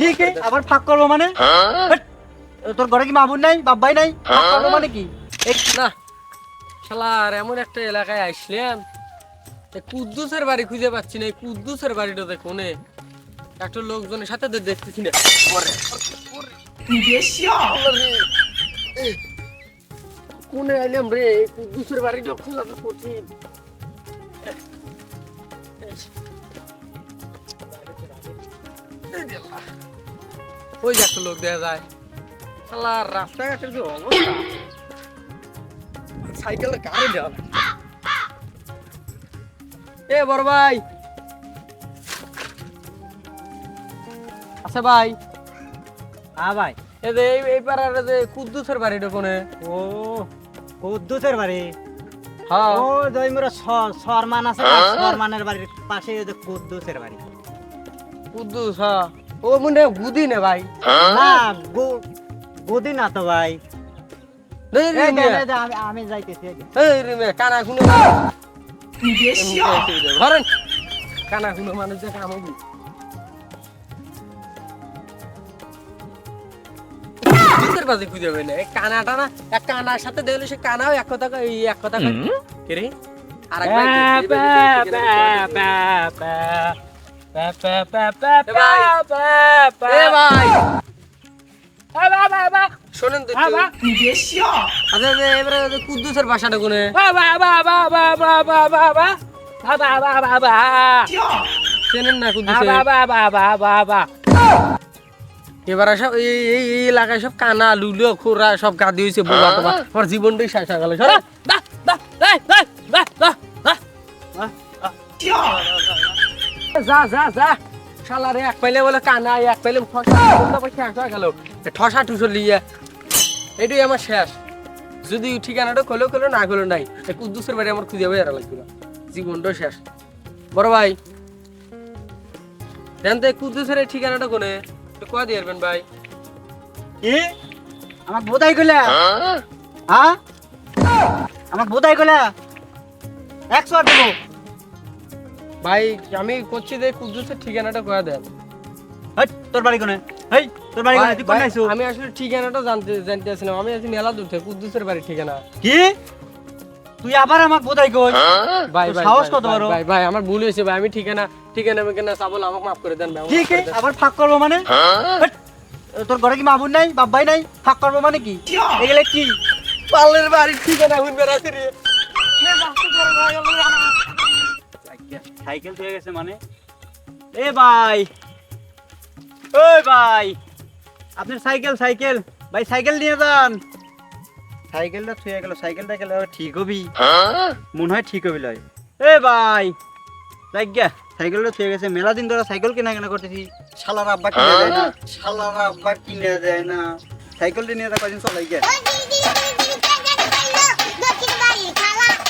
ঠিক আবার ফাঁক করব মানে? তোর ঘরে কি মামুন নাই বাব্বাই নাই? ফাঁক করব মানে কি? এই না। শালার এমন একটা এলাকায় আসলাম কুদ্দুসের বাড়ি খুঁজে পাচ্ছি না। এই কুদ্দুসের বাড়িটাতে কোনে? একটা লোকজনের সাথে তো দেখতেছি না। কোনে আইলাম রে? কুদ্দুসের বাড়িটা খোলা তো কঠিন। ওই যে একটা লোক? দেখা যায়। শালার রাস্তাঘাটের যে অবস্থা সাইকেলে কারে দেওয়া এ বড় ভাই। আচ্ছা ভাই। হ্যাঁ ভাই। এ যে এই এই পাড়ার যে কুদ্দুসের বাড়িটা কোনে? ও কুদ্দুসের বাড়ি? হ্যাঁ। ও জয়মুরা সরমান আছে না? সরমানের বাড়ির পাশে ওই যে কুদ্দুসের বাড়ি। কুদ্দুস হ্যাঁ ও মনে গুদি নে ভাই। না গুদি না তো ভাই। আমি- যাইতেছি কানা খুনো ধরেন। কানা খুনো মানুষ যে কাম হবি খুঁজে পাই না এক কানার সাথে দেখলে সে কানাও এক কথা এই এক কথা কে রে? আর এক শোনেন এবারে ভাষাটা না এবার সব এই এলাকায় সব কানা লুলো খুড়া সব কাঁদি হয়েছে বোলা তোমার জীবনটাই শেষ হয়ে গেল সরা। যা যা যা। শালারে এক পাইলে বলে কানা এক পাইলে ঠসা শেষ হয়ে গেল। ঠসা টুসো লিয়ে। এটাই আমার শেষ। যদি ঠিকানাটা খোলো খোলো না খোলো নাই। কুদ্দুসের বাড়ি আমার খুঁজে বেড়া লাগছিল জীবনটাও শেষ। বড় ভাই দেন তো কুদ্দুসের এই ঠিকানাটা কোনে একটু কয়া দিয়ে আসবেন ভাই। কি? আমার বোধাই গলা হ্যাঁ? আমার বোধাই গলা একশো দেবো। ভাই আমি করছি যে কুদ্দুসের ঠিকানাটা কয়া দেন। হেই, তোর বাড়ি কোনে? হেই তোর বাড়ি কোনে? তুই কোন আইছো? আমি আসলে ঠিকানাটা জানতে জানতে আসছিলাম। আমি আছি মেলা দূর থেকে কুদ্দুসের বাড়ির ঠিকানা। কি? তুই আবার আমার বোধাই কই? ভাই তোর ভাই সাহস কত বড়? ভাই ভাই আমার ভুল হয়েছে ভাই আমি ঠিকানা ঠিকানা মেকানা চাবল আমাকে মাফ করে দেন ভাই ঠিক আছে আবার ফাঁক করব মানে? হেট, তোর ঘরে কি মামুন নাই বাব্বাই নাই? ফাঁক করব মানে কি? এগুলো কি? পালের বাড়ির ঠিকানা হুন বেড়াতে রে। সাইকেল থয়ে গেছে মানে? এ ভাই। ওই ভাই। আপনার সাইকেল সাইকেল। ভাই সাইকেল নিয়ে যান। সাইকেলটা থুয়ে গেল সাইকেলটা গেলে ঠিক হবি। মনে হয় ঠিক হবি লয়। এ ভাই। দেখ গিয়া। সাইকেলটা থুয়ে গেছে। মেলা দিন ধরে সাইকেল কেনা কেনা করতেছি। শালার আব্বা কিনে দেয় না। শালার আব্বা কিনে দেয় না। সাইকেলটা নিয়ে যা কদিন চলাই গিয়া।